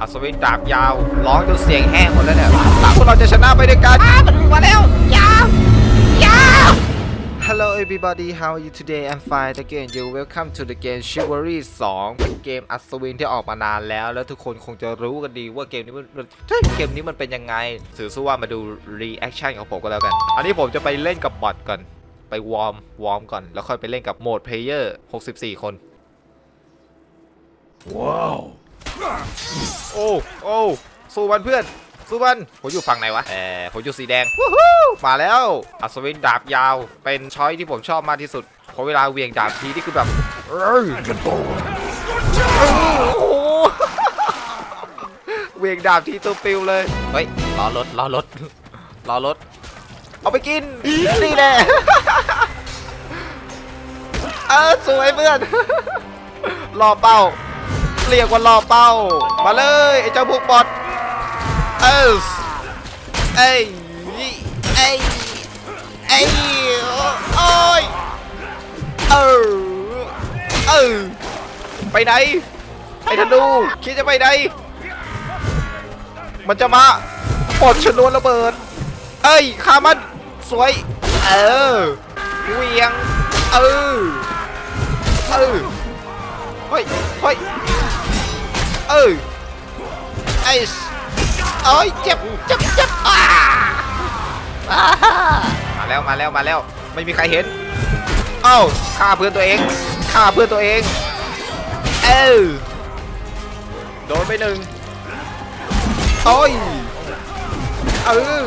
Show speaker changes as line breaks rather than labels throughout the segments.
อัศวินดาบยาวร้องจนเสียงแห้งหมดแล้วเนี่ยตามพวกเราจะชนะไปด้วยกันมันวิ่งมาแล้วยาวยาว Hello everybody how are you today I'm fine again you welcome to the game Chivalry 2 เป็นเกมอัศวินที่ออกมานานแล้ว แล้วทุกคนคงจะรู้กันดีว่าเกมนี้มันมันเฮ้ยเกมนี้มันเป็นยังไงสื่อสู้ว่ามาดู reaction ของผมก็แล้วกัน อันนี้ผมจะไปเล่นกับบอทก่อน ไปวอร์มวอร์มก่อน แล้วค่อยไปเล่นกับโหมดเพลเยอร์ 64 คน โอ้ โอ้ สู้มันเพื่อน สู้มันผมอยู่ฝั่งไหนวะ เออผมอยู่สีแดงวู้ฮู้มาแล้ว อัศวินดาบยาว เป็นช้อยที่ผมชอบมากที่สุดเพราะเวลาเหวียงดาบทีนี่คือแบบเอ้ยโอ้โหเหวียงดาบทีตัวปิวเลย เฮ้ย ล้อรถ ล้อรถ ล้อรถ เอาไปกิน นี่แน่เออสวยเพื่อนรอเป้า เรียกว่ารอเป้า มาเลยไอ้เจ้าพวกบอทเออเอ้ยเอ้ยเอ้ยโอ้ยเออเออไปไหนไอ้ธนูคิดจะไปไหนมันจะมาปลดชนวนระเบิด เอ้ยขามันสวย เออเวียง เออ เออเฮ้ยเฮ้ย เออไอ้สโอ้ยเจ็บเจ็บเจ็บอ่าอ่ามาแล้วมาแล้วมาแล้ว ไม่มีใครเห็น เอ้าฆ่าเพื่อนตัวเองฆ่าเพื่อนตัวเอง เออโดนไปหนึ่งโอ้ยเออ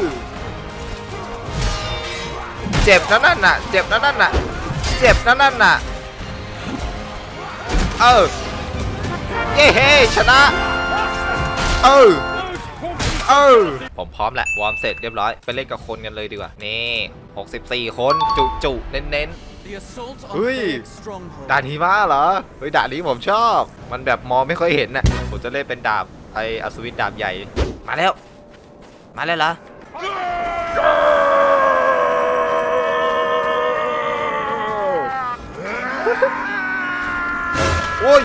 เจ็บนะนั่นน่ะ เจ็บนะนั่นน่ะเจ็บนะนั่นน่ะ เออ เย้เฮ้ชนะ เออ เออ ผมพร้อมแหละ วอร์มเสร็จเรียบร้อย ไปเล่นกับคนกันเลยดีกว่า นี่ 64 คนจุจุเน้นเน้น
The assault on
Ui.
Thayer's stronghold.
ๆด่านหิมะเหรอ เฮ้ยด่านนี้ผมชอบ มันแบบมองไม่ค่อยเห็นน่ะ ผมจะเล่นเป็นดาบไออัศวินดาบใหญ่ มาแล้ว มาแล้วเหรอ โอ้ย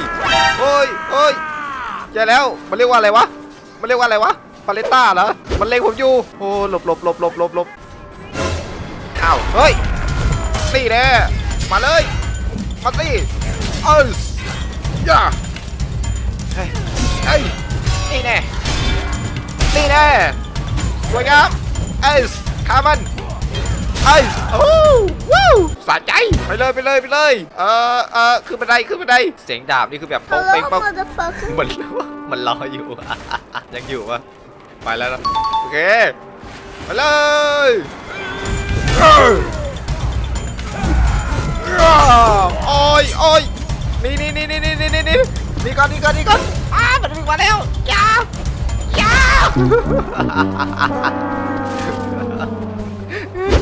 โอ้ยโอ้ยแย่แล้ว มันเรียกว่าอะไรวะ มันเรียกว่าอะไรวะ ปาเลต้าเหรอ มันเล็งผมอยู่ โอ้หลบหลบหลบหลบหลบหลบอ้าวเฮ้ยนี่แน่มาเลย มาสิเออย่าเฮ้ยเฮ้ยนี่แน่นี่แน่สวยงามเอสคามัน เอ้ยโอ้วู้สะใจไปเลยไปเลยไปเลย เออเออขึ้นบันไดขึ้นบันไดเสียงดาบนี่คือแบบป้องเป้งป้อง
motherfucker.
มันมันรออยู่ยังอยู่วะไปแล้วนะโอเคไปเลยเอ้ยโอ้ยโอ้ยนี่นี่นี่นี่นี่นี่นี่นี่นี่ก่อนนี่ก่อนนี่ก่อนอ้ามันวิ่งมาแล้วอยาอยา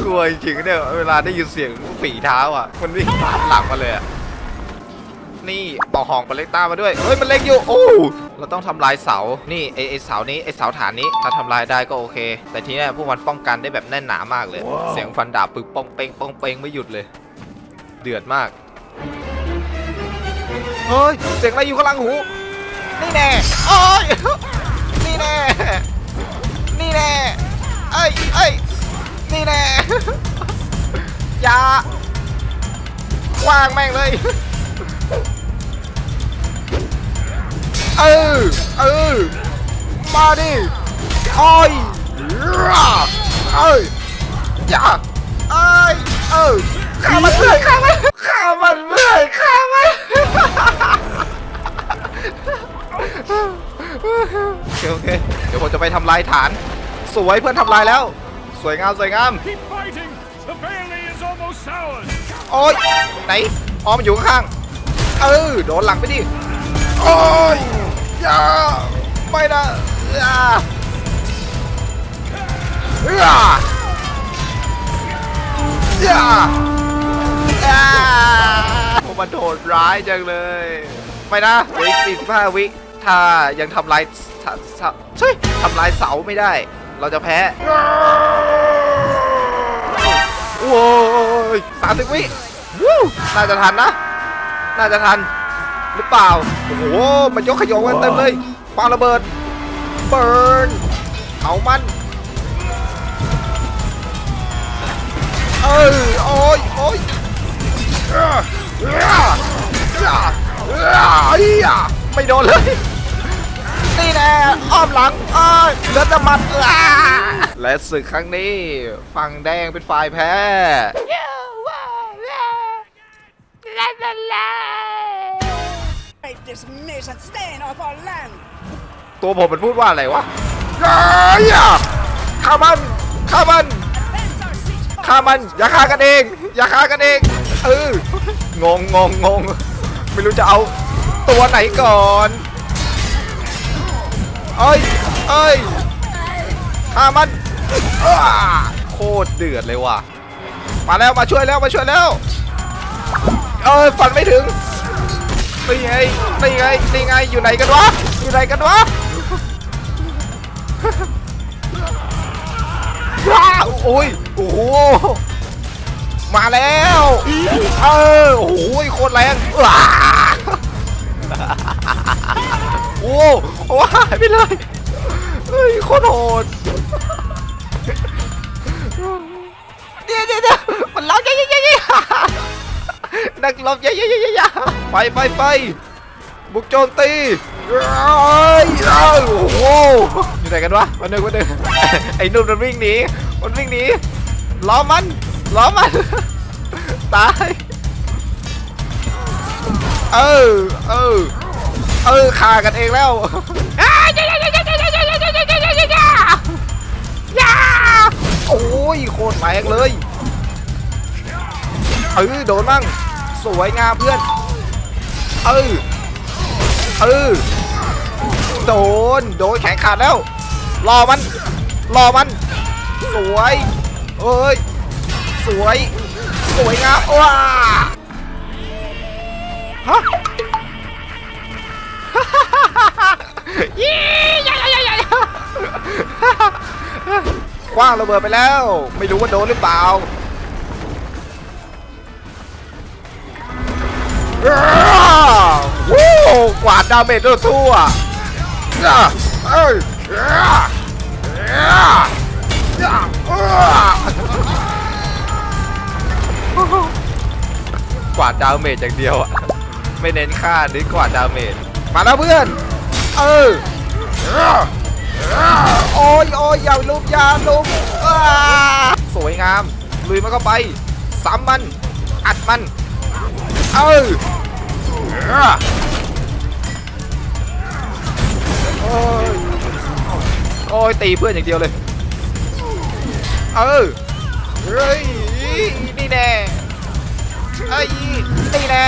กลัวจริงๆเนี่ยเวลาได้ยินเสียงฝีเท้าอะ มันวิ่งตามหลังมาเลยอะ นี่ปอกหองปาเล็กต้ามาด้วย เฮ้ยมันเล็งอยู่ โอ้ เราต้องทำลายเสา นี่ไอไอเสานี้ไอเสาฐานนี้ ถ้าทำลายได้ก็โอเค แต่ทีเนี้ยพวกมันป้องกันได้แบบแน่นหนามากเลย เสียงฟันดาบปึกป้องเป้งป้องเป้งไม่หยุดเลย เดือดมาก เฮ้ยเสียงอะไรอยู่ข้างหลังหู นี่แน่โอ้ยนี่แน่นี่แน่เอ้ยเอ้ย แน่อย่าว่างแม่งเลย เออ เออ มาดิโอ้ยร่าเอ้ยอย่าเอ้ย เออข้ามันเมื่อยข้ามันข้ามันเมื่อยข้ามันโอเคโอเค เดี๋ยวผมจะไปทำลายฐาน สวยเพื่อนทำลายแล้ว สวยงามสวยงาม
Keep fighting! The Bailey is almost ours!
โอ๊ยไหนอ๋อมันอยู่ข้างๆเออโดนหลังไปดิโอ้ยอย่าไม่นะอย่าอย่าอย่าอย่าโอ้มันโหดร้ายจังเลยไม่นะเหลืออีก45วิถ้ายังทำลายเสาเสาเฮ้ยทำลายเสาไม่ได้ เราจะแพ้โอ้ยสามสิบวิน่าจะทันนะ น่าจะทัน หรือเปล่า โอ้โห มันยกขยงกันเต็มเลยปาระเบิด เบิร์นเอามัน เออโอ้ยโอ้ยเออเออเออเอ้อเอ้ยไม่โดนเลย อ้อมหลังเอ้ยเลือดมันอ้าและศึกครั้งนี้ ฝั่งแดงเป็นฝ่ายแพ้
Take this mess and stand off our land.
ตัวผมมันพูดว่าอะไรวะเฮ้ยฆ่ามันฆ่ามันฆ่ามันอย่าฆ่ากันเองอย่าฆ่ากันเองเอองงงงงไม่รู้จะเอาตัวไหนก่อน เอ้ยเอ้ยฆ่ามันโคตรเดือดเลยว่ะ มาแล้วมาช่วยแล้วมาช่วยแล้วเอ้ยฟันไม่ถึงนี่ไงนี่ไงนี่ไงอยู่ไหนกันวะอยู่ไหนกันวะว้าโอ้ยโอ้โหมาแล้วเออโอ้โหโคตรแรงว้า โอ้โหหายไปเลยเฮ้ยโคตรโหดเดี๋ยวเดี๋ยวเดี๋ยวมันร้องเยอะๆๆนักรบเยอะๆๆๆไปไปไปบุกโจมตีเอ้ยเอ้ยโอ้โหอยู่ไหนกันวะวันหนึ่งวันหนึ่งไอ้นุ่มมันวิ่งหนีมันวิ่งหนีล้อมันล้อมันตายเออเออ เออข่ากันเองแล้วยาโอ้ยโคตรแรงเลยเออโดนบ้างสวยงามเพื่อนเออเออโดนโดนแข็งขาดแล้วรอมันรอมันสวยเอ้ยสวยสวยงามว้าฮะ ยี่ยยยยยคว้างระเบิดไปแล้ว ไม่รู้ว่าโดนหรือเปล่าอ้าววู้กวาดดาเมจทั่วเอ้ยกวาดดาเมจอย่างเดียวอะไม่เน้นค่าหรือกวาดดาเมจมาแล้วเพื่อน เออโอ้ยโอ้ยอย่าลุมอย่าลุมสวยงามลุยมันเข้าไปซ้ำมัน อัดมัน เออโอ้ยโอ้ยตีเพื่อนอย่างเดียวเลย เออเฮ้ยนี่แน่เอ้นี่แน่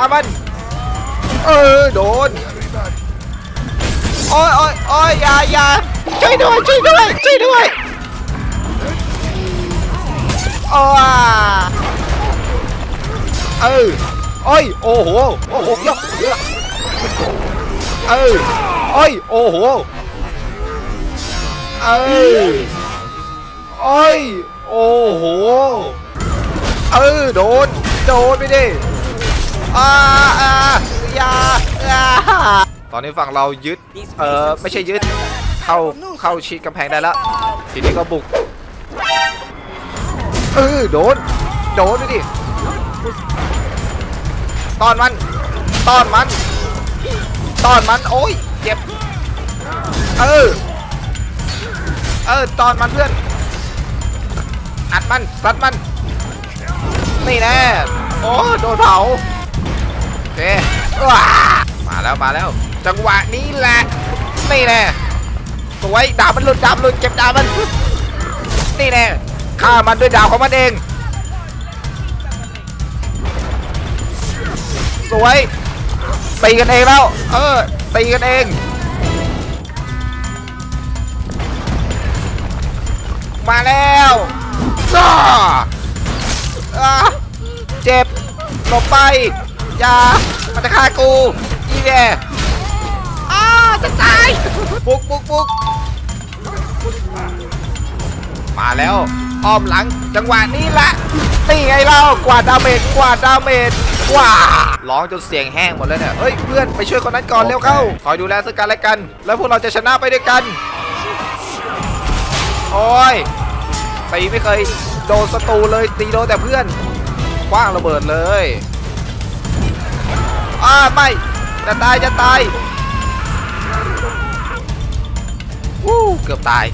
ขามัน เออโดนโอ้ยโอ้ยโอ้ยอย่าอย่าช่วยด้วยช่วยด้วยช่วยด้วยโอ้ยเออโอ้ยโอ้โหโอ้โหยอะเยอะเออโอ้ยโอ้โหเออโอ้ยโอ้โหเออโดนโดนไปดิ อ่าอ่าอย่าอ่าตอนนี้ฝั่งเรายึด เออไม่ใช่ยึด เข้า เข้าชิดกำแพงได้แล้ว ทีนี้ก็บุก เออโดน โดนไปดิตอนมันตอนมันตอนมัน โอ้ย เจ็บ เออ เออตอนมันเพื่อน อัดมันซัดมัน นี่แน่ โอ้ โดนเผาโอ เคว้ามาแล้วมาแล้ว จังหวะนี้แหละนี่แน่สวยดาบมันหลุดดาบหลุดเก็บดาบมันนี่แน่ฆ่ามันด้วยดาบของมันเอง สวยตีกันเองแล้ว เออตีกันเองมาแล้วจ้าเจ็บหลบไป อย่ามันจะฆ่ากูอีแน่อ้าจะตายบุกบุกบุกมาแล้วอ้อมหลังจังหวะนี้ละนี่ไงเรากวาดดาเมจกวาดดาเมจว้าร้องจนเสียงแห้งหมดแล้วเนี่ยเฮ้ยเพื่อนไปช่วยคนนั้นก่อนเร็วเข้าคอยดูแลซึ่งกันและกัน แล้วพวกเราจะชนะไปด้วยกันโอ้ยตีไม่เคยโดนศัตรูเลยตีโดนแต่เพื่อนคว้างระเบิดเลย อ้าไม่ จะตายจะตายวู้เกือบตาย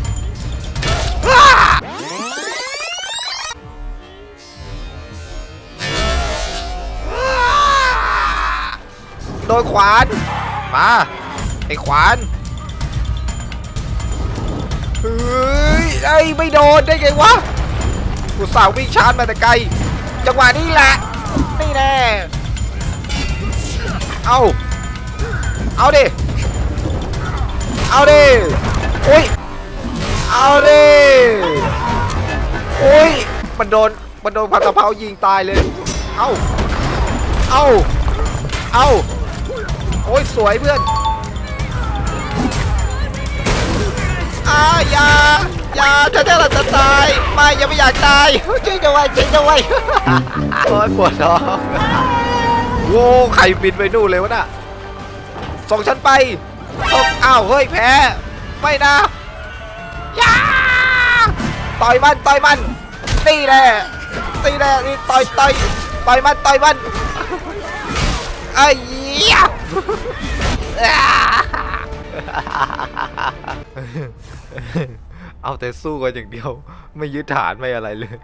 โดนขวาน มา ไอ้ขวานเฮ้ยไอ้ไม่โดนได้ไงวะกูสาววิ่งชาร์จมาแต่ไกล จังหวะนี้แหละ นี่แน่ เอา เอาดิ เอาดิอุ้ย เอาดิอุ้ย มันโดน มันโดนผัดกะเพรายิงตายเลย เอา เอา เอาโอ้ย สวยเพื่อนอาอย่าอย่าจะจะจะตายไม่ยังไม่อยากตายช่วยด้วยช่วยด้วยโอ้ยปวดท้อง โว้ใครบินไปนู่นเลยวะน่ะส่งฉันไปส่งอ้าวเฮ้ยแพ้ไม่นะย่าต่อยมันต่อยมันตีแน่ตีแน่นี่ต่อยต่อยต่อยมันต่อยมันไอ้เหี้ยเอาแต่สู้กันอย่างเดียว ไม่ยึดฐานไม่อะไรเลย